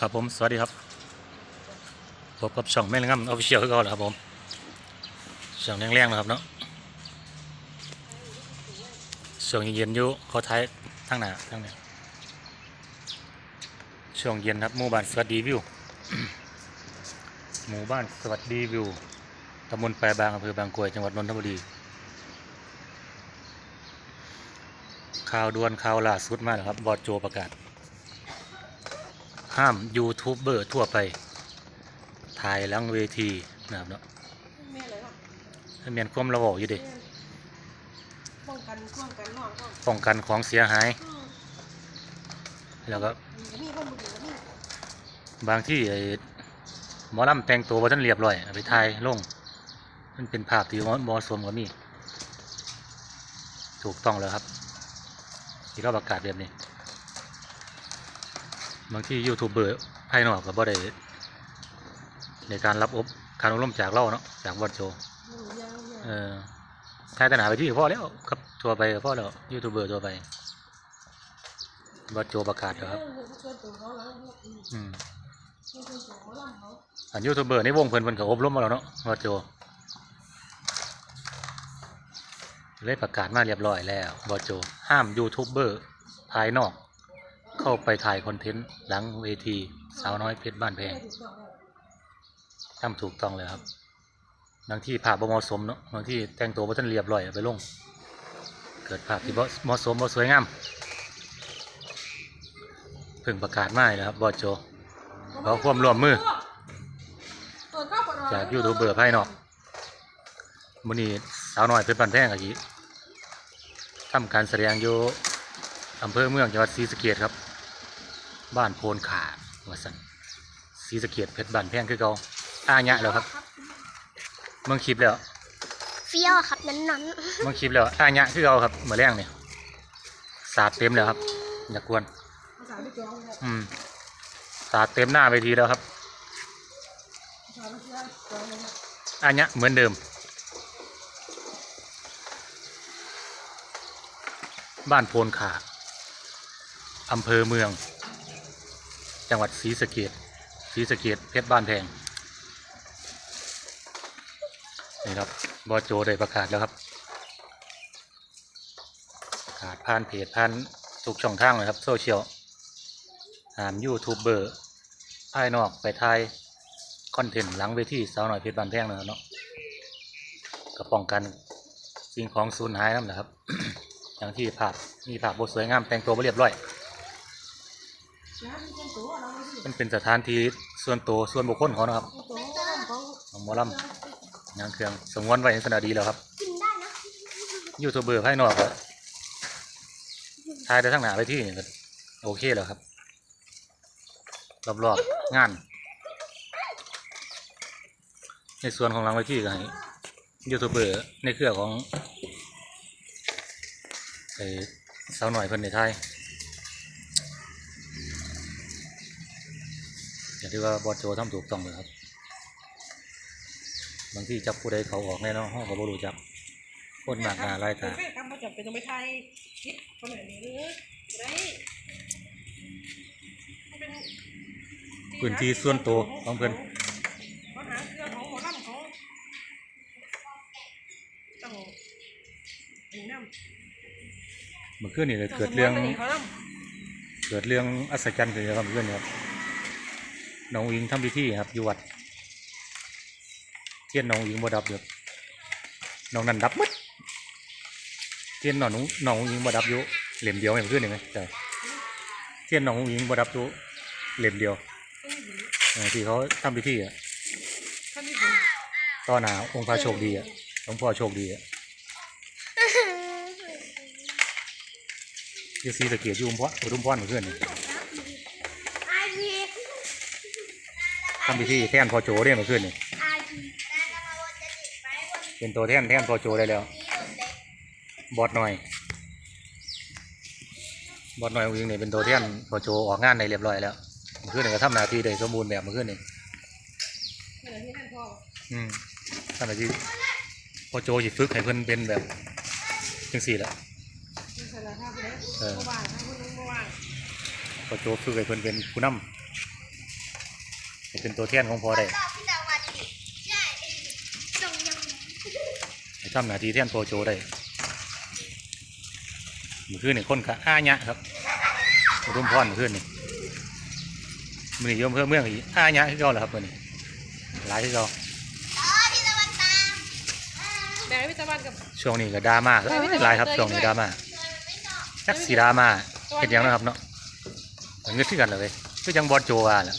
ครับผม สวัสดีครับ พบกับช่องแม่ละงำออฟฟิเชียลคือเก่าแล้วครับผม ช่องแรงๆนะครับเนาะช่วงเย็นๆอยู่เขาท้ายทั้งหน้าทั้งเนี้ช่วงเย็นครับหมู่บ้านสวัสดีวิว หมู่บ้านสวัสดีวิวตำบลแปรบางอำเภอบางกรวยจังหวัดนนทบุรี ข่าวด่วนข่าวล่าสุดมากครับ บอดโจประกาศ ห้ามยูทูบเบอร์ทั่วไปถ่ายหลังเวทีนะครับเนาะแม่เลยค่ะให้เมียนความระบอกอยู่ดิป้องกันป้องกันน้องก็ป้องกันของเสียหายอืมแล้วก็ก็มีคนบุกก็มีบางที่ไอ้หมอลำแต่งตัวว่าท่านเรียบร้อยเอาไปถ่ายลง มันเป็นภาพที่เหมอสมกับมี ถูกต้องแล้วครับที่เราประกาศแบบนี้ บางที่ยูทูบเบอร์ภายนอกก็บ่ได้ในการรับอบการอบรมจากเราเนาะจากวัดโจหนูยังยังเออถ่ายแต่หนาไปที่พ่อแล้วครับทัวไปก็พอแล้วยูทูบเบอร์ทัวไปวัดโจประกาศแล้วครับอืมอันยูทูบเบอร์ในวงเพิ่นเพิ่นก็อบรมมาแล้วเนาะวัดโจเลยประกาศมาเรียบร้อยแล้ววัดโจห้ามยูทูบเบอร์ภายนอก เข้าไปถ่ายคอนเทนต์หลังเวทีสาวน้อยเพชรบ้านแพงไม่ถูกต้องแล้วทำถูกต้องเลยครับบางที่ภาพบ่เหมาะสมเนาะบางที่แต่งตัวบ่ทันเรียบร้อยไปลง เกิดภาพที่บ่เหมาะสมบ่สวยงามเพิ่งประกาศมาเลยนะครับบอสโจขอความร่วมมือ จากยูทูบเบอร์ภายนอกมื้อนี้สาวน้อยเพชรบ้านแพงก็สิทำการแสดงอยู่อำเภอเมืองจังหวัดศรีสะเกษครับ บ้านโพนขาว่าซั่นศรีสะเกษเพชรบ้านแพงคือเก่าอ้าหยะแล้วครับเมืองคลิปแล้วเฟี้ยวอะครับนั้นนั้นมันคลิปแล้วอะยะคือเอาครับเมื่อแรงเนี่ยสาดเต็มแล้วครับ อย่ากวนภาษาไม่จองเลยอืมสาดเต็มหน้าไปทีแล้วครับภาษาไม่จองเลยนะอะยะเหมือนเดิม บ้านโพนขาอำเภอเมือง จังหวัดศรีสะเกดศรีสะเกดเพชรบ้านแพงนี่ครับบอโจได้ประกาศแล้วครับประกาศผ่านเพจผ่านทุกช่องทางเลยครับโซเชียลหามยูทูบเบอร์ภายนอกไปถ่ายคอนเทนต์หลังเวทีสาวหน่อยเพชรบานแพงนะครับเนาะก็ป้องกันสิ่งของสูญหายนั่นแหละครับ อย่างที่ภาพมีภาพบทสวยงามแต่งตัวเรียบร้อย มันเป็นสถานที่ส่วนตัวส่วนบุคคลของนะครับตัวล่ำเของหมอลำงานเครื่องสงวนไว้ในขณะดีแล้วครับกินได้นะยูทูบเบอร์ภายนอกก็ถ่ายได้ทั้งหนาไปที่นี่โอเคแล้วครับ รอบๆงาน ในส่วนของหลังเวทีก็ให้ยูทูบเบอร์ในเครือของไอ้สาวหน่อยเพิ่นในไทย อย่างที่ว่าบอสโจทำถูกต้องเลยครับ บางที่จับผู้ใดเขาออกแน่เนอนห้องก็บ่รู้จักคนมากหน้าหลายตาเพื่อนทำมาจับเป็นต้องไปไทยคิดคนไหนนี่หรือไรพื้นที่ส่วนตัวของเพิ่นเขาหาเครื่องของหมอลำเขาต้องถึงน้ำเมื่อคืนนี่เลยเกิดเรื่องเขาล่เกิดเรื่องอัศจรรย์ขึ้นครับเมื่อคืนนี้ครับ น้องอิงทำพิธีครับอยู่วัด เทียนน้องอิงบ่ดับเดือน้องนั่นดับหมัดเทียนน้องน้องอิงบ่ดับอยู่เหลี่ยมเดียวเมื่อคืนนี่ไหมใช่เทียนน้องอิงบ่ดับอยู่เหลี่ยมเดียวำเออที่เขาทำพิธีอะท่านที่บุญต้อนหนาองค์พระโชคดีอะหลวงพ่อโชคดีอะอยูซีตะเกียบอยูอุมพรอุทุมพรเมื่อคืนนี่ไอพี ทำพิธีแท่นพ่อโจได้เมื่อคืนนี่ไอพีเป็นตัวแท่นแท่นพ่อโจได้แล้ว บอดหน่อย บอดหน่อยวิ่งนี่เป็นตัวแท่นพ่อโจออกงานในเรียบร้อยแล้วเมื่อคืนนี่ก็ทำหน้าที่ได้สมบูรณ์แบบเมื่อคืนนี่ไม่ได้ที่นั่นพ่ออืมทำหน้าที่พ่อโจสิฝึกให้เพิ่นเป็นแบบจังสี่แหละไม่ใช่ละท่าไปแล้วเออเมื่อวานท่าคนนึงเมื่อวานพ่อโจฝึกให้เพิ่นเป็นผู้นำ ให้เป็นตัวแทนของพ่อได้พี่ดาวันดิใช่ตรงยังให้ทำหน้าที่แทนโปรโจได้เมื่อคืนนี่คนกะอ้าหยะครับอุดมพรเมื่อคืนนี่มือนี้โยมเพื่อเมืองอีกอ้าหยะคือเก่าแหละครับมือนี้หลายคือเก่าอ๋อพี่ตะวันตามแบ่งให้พี่ตะวันกับช่วงนี้ก็ดราม่าหลายหลายครับช่วงนี้ดราม่าจักสีดราม่าเห็นยังนะครับเนาะเงืดที่กันเลยก็ยังบอลโจว่าแหละ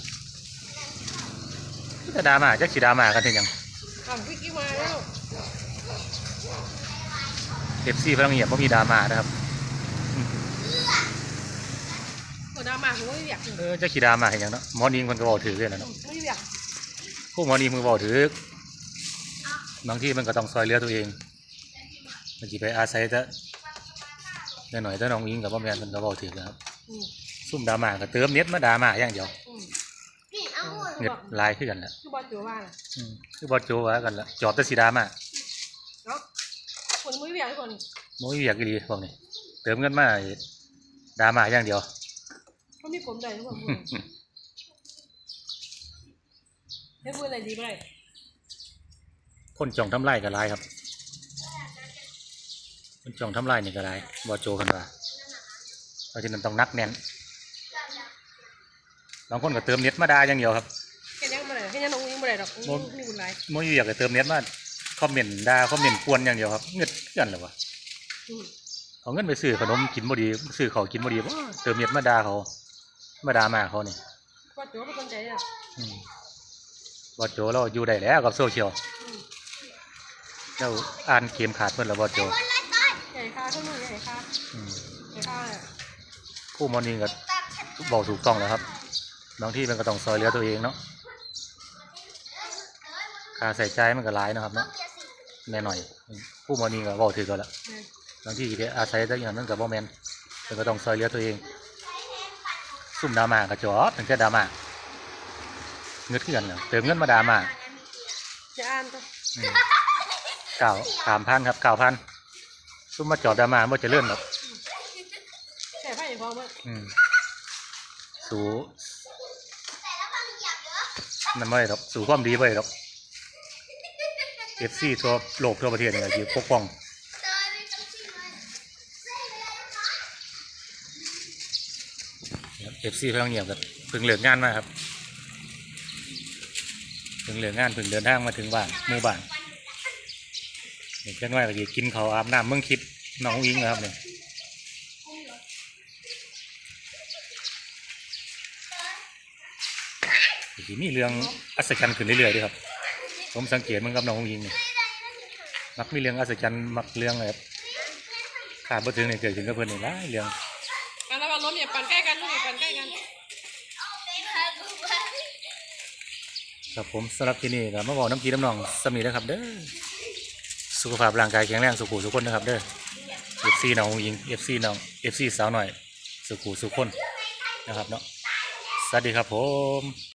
จะดราม่าจักสีดราม่ากันเห็นยังอะพี่กิ๊กมาแล้วเอฟซีพลังเงียบเพราะมีดราม่านะครับหัวหน้ามาผมไม่อยากเออจักสีดราม่าเห็นยังเนาะหมอนิงคนก็บอกถือเลยนะเนาะไม่อยากผู้หมอนีมือบอกถือบางที่มันก็ต้องซอยเหลือตัวเองมันจีไปอาศัยจะหน่อยๆถ้าน้องอิงกับพ่อแม่มันก็บอกถือนะครับอืมซุ่มดราม่าก็เติมเน็ตมาดราม่าอย่างเดียวอืมนี่ เอาหัวเงิดลายขึ้นกันแหละคือบอลจูว่าน่ะอืมคือบอสโจว่ากันละจอบแต่สีดราม่าเนาะคนไม่อยากทุกคนโมยอยากดีพวกนี้เติมเงินมาให้ดราม่าอย่างเดียวเขามีผมใจทุกคนให้พูดอะไรดีไปเลยคนจ่องทำลายก็ร้ายครับคนจ่องทำลายนี่ก็ร้ายบอสโจกันว่าเพราะฉะนั้นต้องนักแน่นบางคนก็เติมเน็ตมาดาอย่างเดียวครับ แค่ยังไม่ได้แค่ ยังน้องยิงไม่ได้หรอกนี่บุญไรโมยอยากจะเติมเน็ตมาคอมเมนต์ด่าคอมเมนต์กวนอย่างเดียวครับเงินเกินหรอวะเอาเงินไปซื้อขนมกินบ่ดีซื้อเขาวกินบ่ดีบ่เติมเน็ตมาด่าเขามาด่ามาเขานี่บอลจูเป็นคนใจอะอืมบอสโจเราอยู่ได้แล้วกับโซเชียลเราอ่านเกมขาดเพิ่นแล้วบอสโจใหญ่ค่าขึ้นมือใหญ่ค่าอืมใหญ่ค่าเนี่ยคู่มอนี่ก็บอกถูกต้องแล้วครับบางที่มันก็ต้องซอยเหลือตัวเองเนาะ ค่าใส่ใจายมันก็หลายเนาะครับเนาะแน่หน่อยอืมคู่มอนี่ก็บอกถือกันแล้วบางที่ไปอาศัยแต่อย่างนั้นกับบ่แมนแต่ก็ต้องซอยเหลือตัวเอง ซุ่มดราม่ากระจอบถึงจะดราม่าเงินขึ้นกันเหรอเติมเงินมาดราม่าจะอ่านก็อืมเก่าสามพันครับเก่าพันซุ่มมาจอดดราม่าว่าจะเลื่อนหรอกใช่ไพ่อย่างพอเมื่ออืมสูนั่นไม่หรอกสู่ความดีไม่หรอก เอฟซีทั่วโลกทั่วประเทศนี่ก็คือปกป้องเอฟซีพลังเงียบกับเพิ่งเลิกงานมาครับเพิ่งเลิกงานเพิ่งเดินทางมาถึงบ้านหมู่บ้านเด็กจังไรก็จะกินเขาวอาบน้ำเมืองคลิปน้องอิงนะครับเนี่ยทีมีเรื่องอัศจรรย์ขึ้นเรื่อยๆด้วยครับ ผมสังเกตมันกับน้องอิงเนี่ยมักมีเรื่องอัศจรรย์มักเรื่องแบบขาดบ่ถึงเนี่ยเกิดขึ้นกับเพื่อนนี่หลายเรื่องอะระวังล้มอย่าปั่นใกล้กันลูกอย่าปั่นใกล้กันครับผมสำหรับที่นี่ก็มาบอกน้ำพีน้ำนองสมีนะครับ เด้อสุขภาพร่างกายแข็งแรงสุขุสุขคนนะครับ เด้อเอฟซีน้องยิงเอฟซีน้องเอฟซีสาวหน่อย สุขุสุขคนนะครับเนาะสวัสดีครับผม